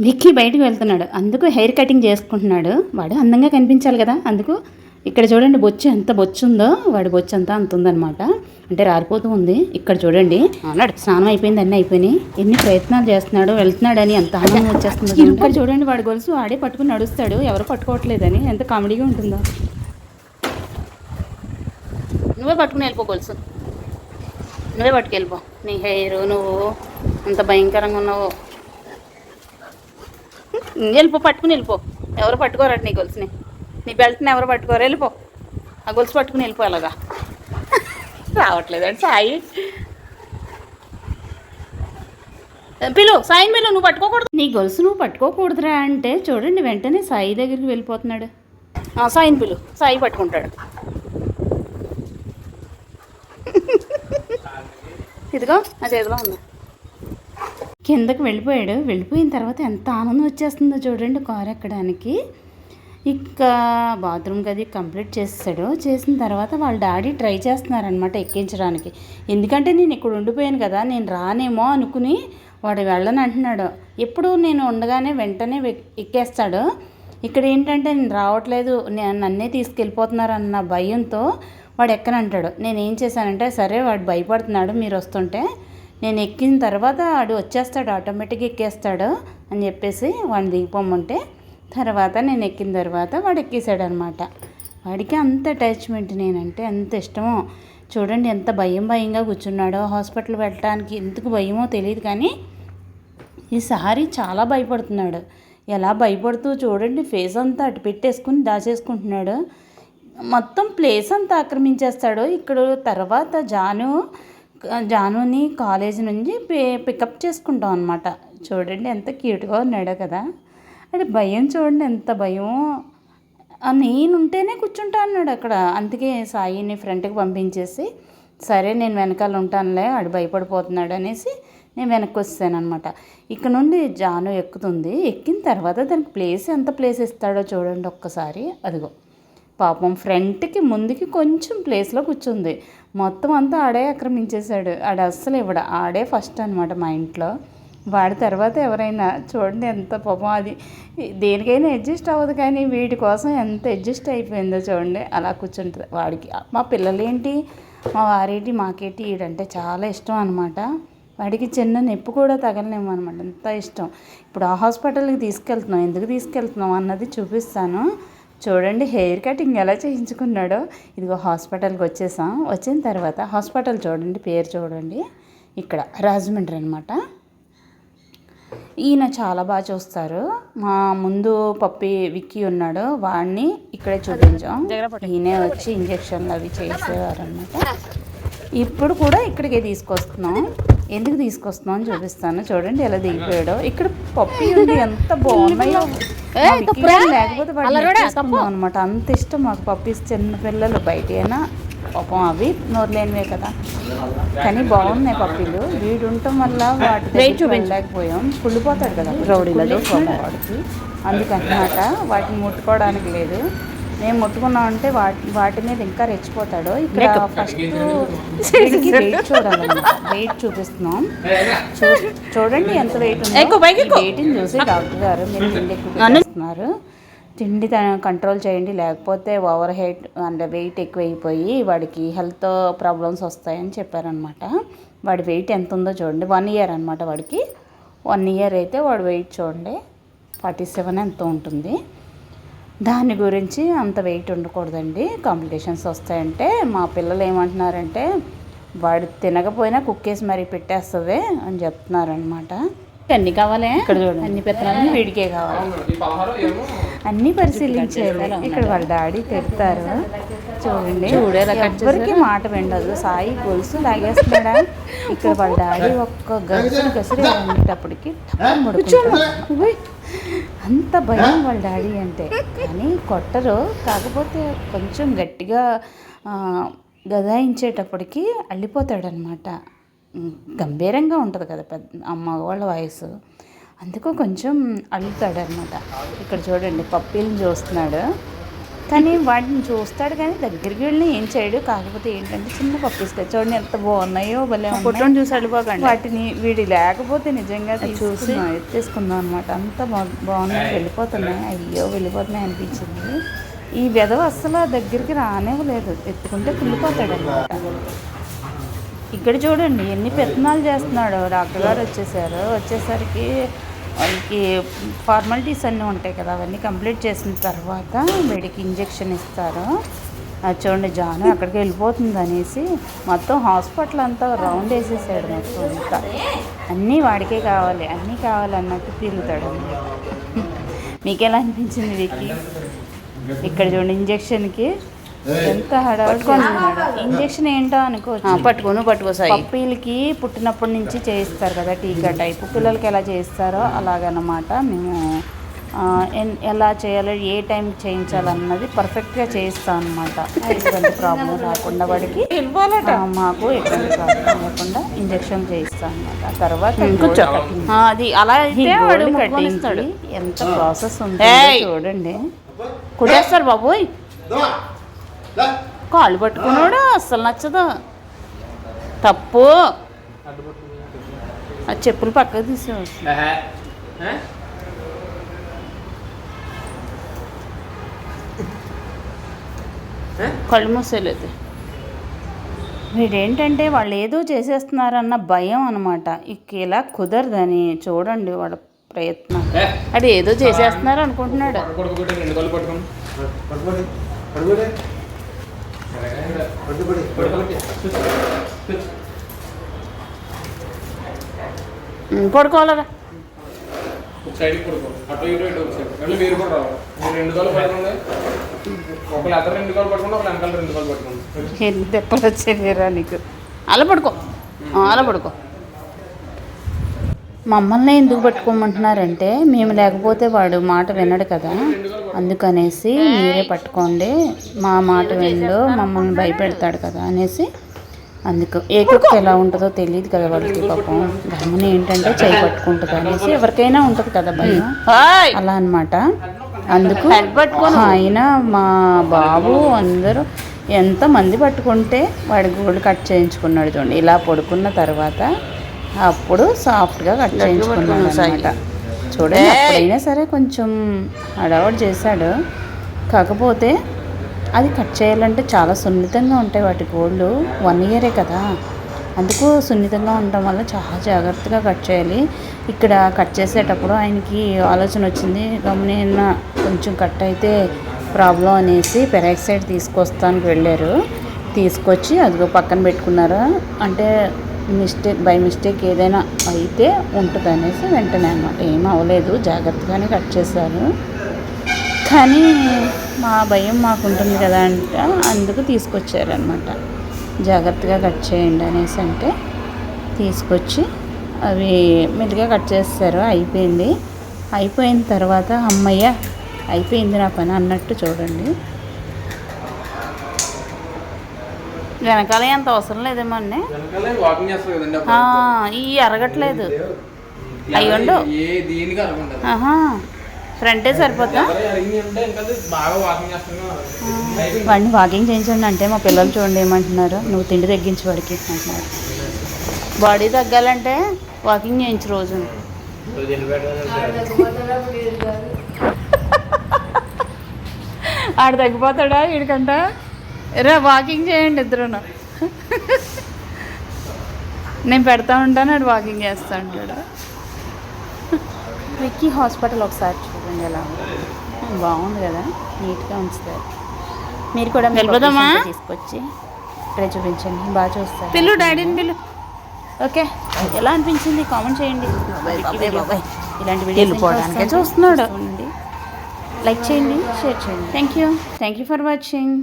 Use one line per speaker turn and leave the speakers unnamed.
విక్కీ బయటికి వెళ్తున్నాడు. అందుకు హెయిర్ కటింగ్ చేసుకుంటున్నాడు. వాడు అందంగా కనిపించాలి కదా. అందుకు ఇక్కడ చూడండి బొచ్చు ఎంత బొచ్చు ఉందో వాడి బొచ్చు అంతా అంత ఉందన్నమాట. అంటే రారిపోతూ ఉంది. ఇక్కడ చూడండి. అన్నాడు. స్నానం అయిపోయింది అన్నీ అయిపోయినాయి. ఎన్ని ప్రయత్నాలు చేస్తున్నాడు వెళ్తున్నాడని ఎంత ఆనందం వచ్చేస్తుంది ఇక్కడ చూడండి వాడి గొలుసు ఆడే పట్టుకుని నడుస్తాడు. ఎవరు పట్టుకోవట్లేదని. ఎంత కామెడీగా ఉంటుందో. నువ్వే పట్టుకుని వెళ్ళిపో గొలుసు. నువ్వే పట్టుకెళ్ళిపో. నీ హెయిర్ నువ్వు అంత భయంకరంగా ఉన్నావు. వెళ్ళిపో పట్టుకుని వెళ్ళిపో. ఎవరు పట్టుకోరట నీ గొలుసుని. నీ బెల్ట్ని ఎవరు పట్టుకోరు? వెళ్ళిపో. ఆ గొలుసు పట్టుకుని వెళ్ళిపో అలాగా రావట్లేదండి సాయి. పిలు సాయి పిలు నువ్వు పట్టుకోకూడదు. నీ గొలుసు నువ్వు పట్టుకోకూడదురా అంటే చూడండి వెంటనే సాయి దగ్గరికి వెళ్ళిపోతున్నాడు. ఆ, సాయిని పిలు సాయి పట్టుకుంటాడు. ఇదిగో నా చేతిలో ఉంది. కిందకు వెళ్ళిపోయాడు. వెళ్ళిపోయిన తర్వాత ఎంత ఆనందం వచ్చేస్తుందో చూడండి కారు ఎక్కడానికి. ఇంకా బాత్రూమ్ గది కంప్లీట్ చేస్తాడు చేసిన తర్వాత వాళ్ళ డాడీ ట్రై చేస్తున్నారనమాట ఎక్కించడానికి. ఎందుకంటే నేను ఇక్కడ ఉండిపోయాను కదా నేను రానేమో అనుకుని వాడు వెళ్ళని అంటున్నాడు. ఎప్పుడు నేను ఉండగానే వెంటనే ఎక్కేస్తాడు. ఇక్కడ ఏంటంటే నేను రావట్లేదు నేను నన్నే తీసుకెళ్ళిపోతున్నారన్న భయంతో వాడు ఎక్కనంటాడు. నేను ఏం చేశానంటే సరే వాడు భయపడుతున్నాడు మీరు వస్తుంటే నేను ఎక్కిన తర్వాత వాడు వచ్చేస్తాడు ఆటోమేటిక్గా ఎక్కేస్తాడు అని చెప్పేసి వాడిని దిగిపోమంటే తర్వాత నేను ఎక్కిన తర్వాత వాడు ఎక్కేసాడు అనమాట వాడికి అంత అటాచ్మెంట్ నేనంటే ఎంత ఇష్టమో. చూడండి ఎంత భయం భయంగా కూర్చున్నాడో హాస్పిటల్ వెళ్ళటానికి. ఎందుకు భయమో తెలియదు కానీ ఈసారి చాలా భయపడుతున్నాడు. ఎలా భయపడుతూ చూడండి ఫేస్ అంతా అటు పెట్టేసుకుని దాచేసుకుంటున్నాడు. మొత్తం ప్లేస్ అంతా ఆక్రమించేస్తాడు. ఇక్కడ తర్వాత జాను జానుని కాలేజీ నుంచి పికప్ చేసుకుంటాం అనమాట చూడండి ఎంత క్యూట్గా ఉన్నాడో కదా. అంటే భయం చూడండి ఎంత భయం నేనుంటేనే కూర్చుంటా అన్నాడు అక్కడ. అందుకే సాయిని ఫ్రంట్కి పంపించేసి సరే నేను వెనకాల ఉంటానులే వాడు భయపడిపోతున్నాడు అనేసి నేను వెనక్కి వస్తాను అనమాట ఇక్కడ నుండి జాను ఎక్కుతుంది. ఎక్కిన తర్వాత దానికి ప్లేస్ ఎంత ప్లేస్ ఇస్తాడో చూడండి ఒక్కసారి. అదిగో. పాపం ఫ్రంట్కి ముందుకి కొంచెం ప్లేస్లో కూర్చుంది. మొత్తం అంతా ఆడే ఆక్రమించేశాడు. ఆడ అస్సలు ఇవ్వడు. ఆడే ఫస్ట్ అనమాట మా ఇంట్లో. వాడి తర్వాత ఎవరైనా చూడండి ఎంత పాపం అది. దేనికైనా అడ్జస్ట్ అవ్వదు కానీ వీటి కోసం ఎంత అడ్జస్ట్ అయిపోయిందో చూడండి. అలా కూర్చుంటుంది. వాడికి మా పిల్లలేంటి? మా వారేటి? మాకేంటి? వీడంటే చాలా ఇష్టం అనమాట వాడికి చిన్న నొప్పి కూడా తగలనేమో అనమాట ఎంత ఇష్టం. ఇప్పుడు ఆ హాస్పిటల్కి తీసుకెళ్తున్నాం ఎందుకు తీసుకెళ్తున్నాం అన్నది చూపిస్తాను. చూడండి హెయిర్ కటింగ్ ఎలా చేయించుకున్నాడో. ఇదిగో హాస్పిటల్కి వచ్చేసాం. వచ్చిన తర్వాత హాస్పిటల్ చూడండి పేరు చూడండి. ఇక్కడ రాజమండ్రి అనమాట ఈయన చాలా బాగా చూస్తారు. మా ముందు పప్పి విక్కీ ఉన్నాడు. వాడిని ఇక్కడే చూపించాం. ఈయనే వచ్చి ఇంజక్షన్లు అవి చేసేవారు అనమాట ఇప్పుడు కూడా ఇక్కడికే తీసుకొస్తున్నాం. ఎందుకు తీసుకొస్తున్నాం అని చూపిస్తాను. చూడండి ఎలా దిగిపోయాడో. ఇక్కడ పప్పి ఉంది ఎంత బాగున్నాయో. లేకపోతే అనమాట అంత ఇష్టం మాకు పప్పీస్ చిన్న పిల్లలు బయట అయినా పాపం అవి నోరులేనివే కదా. కానీ బాగున్నాయి పప్పీలు. వీడు ఉండటం వల్ల వాటి వెళ్ళలేకపోయాం. కుళ్ళిపోతాడు కదా. రౌడీలలో వాడికి. అందుకనమాట వాటిని ముట్టుకోవడానికి లేదు. మేము ముట్టుకున్నామంటే వాటి వాటి మీద ఇంకా రెచ్చిపోతాడు. ఇక్కడ ఫస్ట్ వీడికి వెయిట్ చూడాలన్నమాట వెయిట్ చూపిస్తున్నాం. చూడండి ఎంత వెయిట్ ఉందో. వెయిట్ని చూసి డాక్టర్ గారు మీరు తిండి ఎక్కువ తిండి కంట్రోల్ చేయండి. లేకపోతే ఓవర్ హెడ్ అంటే వెయిట్ ఎక్కువైపోయి వాడికి హెల్త్ ప్రాబ్లమ్స్ వస్తాయని చెప్పారనమాట వాడి వెయిట్ ఎంత ఉందో చూడండి. వన్ ఇయర్ అనమాట వాడికి. వన్ ఇయర్ అయితే వాడు వెయిట్ చూడండి. ఫార్టీ సెవెన్ ఎంత ఉంటుంది. దాని గురించి అంత వెయిట్ ఉండకూడదండి. కాంప్లికేషన్స్ వస్తాయంటే మా పిల్లలు ఏమంటున్నారంటే వాడు తినకపోయినా కుక్కేసి మరీ పెట్టేస్తుంది అని చెప్తున్నారనమాట అన్ని కావాలి? ఇక్కడ చూడండి. అన్ని పెత్తనాలు? వీడికే కావాలి. అన్ని పరిశీలించారు. ఇక్కడ వాళ్ళ డాడీ తిడతారు. చూడండి. ఎవరికి మాట విండదు సాయి గొలుసు లాగేస్తున్నాడా? ఇక్కడ వాళ్ళ డాడీ ఒక్క అనేటప్పటికి టప్పని పడుకుంటాడు. అంత భయం వాళ్ళ డాడీ అంటే. కానీ కొట్టరు. కాకపోతే కొంచెం గట్టిగా గదాయించేటప్పటికి అల్లిపోతాడనమాట. గంభీరంగా ఉంటుంది కదా పెద్ద ఆ మగవాళ్ళ వయసు. అందుకు కొంచెం అల్లుతాడనమాట. ఇక్కడ చూడండి పప్పీలను చూస్తున్నాడు. కానీ వాటిని చూస్తాడు కానీ దగ్గరికి వెళ్ళి ఏం చేయడు. కాకపోతే ఏంటంటే చిన్న పప్పీస్ కదా చూడండి ఎంత బాగున్నాయో భలే ఫోటోని చూసి వెళ్ళిపోకండి వాటిని వీడి లేకపోతే నిజంగా చూసి ఎత్తేసుకుందాం అనమాట అంత బాగున్నాయి. వెళ్ళిపోతున్నాయి. అయ్యో వెళ్ళిపోతున్నాయి అనిపించింది. ఈ వెధవ అస్సలు దగ్గరికి రానివ్వలేదు. ఎత్తుకుంటే కుళ్ళిపోతాడు అనమాట ఇక్కడ చూడండి ఎన్ని పెత్తనాలు చేస్తున్నాడు. డాక్టర్ గారు వచ్చేసారు. వచ్చేసరికి వాళ్ళకి ఫార్మాలిటీస్ అన్నీ ఉంటాయి కదా అవన్నీ కంప్లీట్ చేసిన తర్వాత వీడికి ఇంజెక్షన్ ఇస్తారు. చూడండి జాను అక్కడికి వెళ్ళిపోతుంది అనేసి మొత్తం హాస్పిటల్ అంతా రౌండ్ వేసేసాడు మొత్తం అంతా. అన్నీ వాడికే కావాలి అన్నీ కావాలి అన్నట్టు తిరుగుతాడు మీకు ఎలా అనిపించింది వీకి ఇక్కడ చూడండి ఇంజెక్షన్కి. ఎంత ఇంజెక్షన్ ఏంటో అనుకోవచ్చు
పట్టుకోను పట్టుకోసాయి
పప్పీలకి పుట్టినప్పటి నుంచి చేయిస్తారు కదా టీకా టైపు. పిల్లలకి ఎలా చేయిస్తారో అలాగనమాట మేము ఎలా చేయాలో ఏ టైం చేయించాలన్నది పర్ఫెక్ట్గా చేయిస్తాం అనమాట ఎటువంటి ప్రాబ్లం రాకుండా వాడికి. మాకు ఎటువంటి ప్రాబ్లం లేకుండా ఇంజెక్షన్ చేయిస్తాం అనమాట తర్వాత
అది అలా
ఎంత ప్రాసెస్ ఉంటుందో! చూడండి. కుట్టేస్తారు బాబోయ్. కాళ్ళు పట్టుకున్నాడు అస్సలు నచ్చదు. తప్పు. ఆ చెప్పులు పక్కకు తీసేవాడు. కళ్ళు మూసేలేదు. వీడేంటంటే వాళ్ళు ఏదో చేసేస్తున్నారన్న భయం అనమాట ఇక ఇలా కుదరదని చూడండి వాళ్ళ ప్రయత్నం. అది ఏదో చేసేస్తున్నారు అనుకుంటున్నాడు. పడుకోవాలరా
ఒక సైడ్కి పడుకో. అటు ఇటు ఇటు ఒక సైడ్ మళ్ళీ మీరు కూడా రావాలి. మీరు రెండు కాళ్ళు పట్టుకోండి ఒకళ్ళు అతను రెండు కాళ్ళు పట్టుకోండి ఒకళ్ళు వెనకాల రెండు కాళ్ళు పట్టుకోండి
ఎన్ని దెబ్బలు వచ్చేదిరా నీకు? అలా పడుకో. అలా పడుకో. మమ్మల్ని ఎందుకు పట్టుకోమంటున్నారంటే మేము లేకపోతే వాడు మాట వినడు కదా. అందుకనేసి మీరే పట్టుకోండి. మా మాట వినడు మమ్మల్ని భయపెడతాడు కదా అనేసి అందుకు ఏ కుక్క ఎలా ఉంటుందో తెలియదు కదా వాళ్ళకి పాపం. గమని ఏంటంటే చేయి పట్టుకుంటుంది అనేసి ఎవరికైనా ఉంటుంది కదా భయం. అలా అన్నమాట. అందుకు ఆయన మా బాబు అందరూ ఎంతమంది పట్టుకుంటే వాడి గోల్డ్ కట్ చేయించుకున్నాడు చూడండి. ఇలా పడుకున్న తర్వాత అప్పుడు సాఫ్ట్గా కట్ చేయించుకున్నాడు అనమాట చూడండి అప్పుడైనా సరే కొంచెం హడావుడి చేశాడు. కాకపోతే అది కట్ చేయాలంటే చాలా సున్నితంగా ఉంటాయి వాటి గోళ్ళు. వన్ ఇయరే కదా. అందుకు సున్నితంగా ఉండటం వల్ల చాలా జాగ్రత్తగా కట్ చేయాలి. ఇక్కడ కట్ చేసేటప్పుడు ఆయనకి ఆలోచన వచ్చింది గమనిన కొంచెం కట్ అయితే ప్రాబ్లం అనేసి పెరాక్సైడ్ తీసుకొస్తానికి వెళ్ళారు. తీసుకొచ్చి అదిగో పక్కన పెట్టుకున్నారు? అంటే మిస్టేక్ బై మిస్టేక్ ఏదైనా అయితే ఉంటుంది అనేసి వెంటనే అనమాట ఏం అవ్వలేదు జాగ్రత్తగానే కట్ చేశారు. కానీ మా భయం మాకు ఉంటుంది కదా అంటే అందుకు తీసుకొచ్చారనమాట జాగ్రత్తగా కట్ చేయండి అనేసి అంటే తీసుకొచ్చి అవి మెల్లిగా కట్ చేస్తారు అయిపోయింది. అయిపోయిన తర్వాత అమ్మయ్య అయిపోయింది నా పని అన్నట్టు చూడండి. వెనకాల అంత అవసరం లేదేమో అండి. ఈ అరగట్లేదు. అయ్యుండు ఫ్రంటే సరిపోతా? వాడిని వాకింగ్ చేయించండి అంటే మా పిల్లలు చూడండి ఏమంటున్నారు. నువ్వు తిండి తగ్గించి వాడికి అంటున్నారు. బాడీ తగ్గాలంటే వాకింగ్ చేయించు రోజు. ఆడు తగ్గిపోతాడా? వీడికంట? రా వాకింగ్ చేయండి ఇద్దరు నేను పెడతా ఉంటాను ఆడు వాకింగ్ చేస్తూ ఉంటాడు. విక్కీ హాస్పిటల్ ఒకసారి చూడండి ఎలా బాగుంది కదా నీట్గా ఉంచుతారు. మీరు కూడా
వెళ్ళిపోదామా?
తీసుకొచ్చి ఇక్కడే చూపించండి బాగా చూస్తారు.
పిల్లు డాడీని పిల్లు
ఓకే ఎలా అనిపించింది? కామెంట్ చేయండి. ఇలాంటి
వెళ్ళిపోవడానికే
చూస్తున్నాడు. లైక్ చేయండి షేర్ చేయండి. Thank you thank you for watching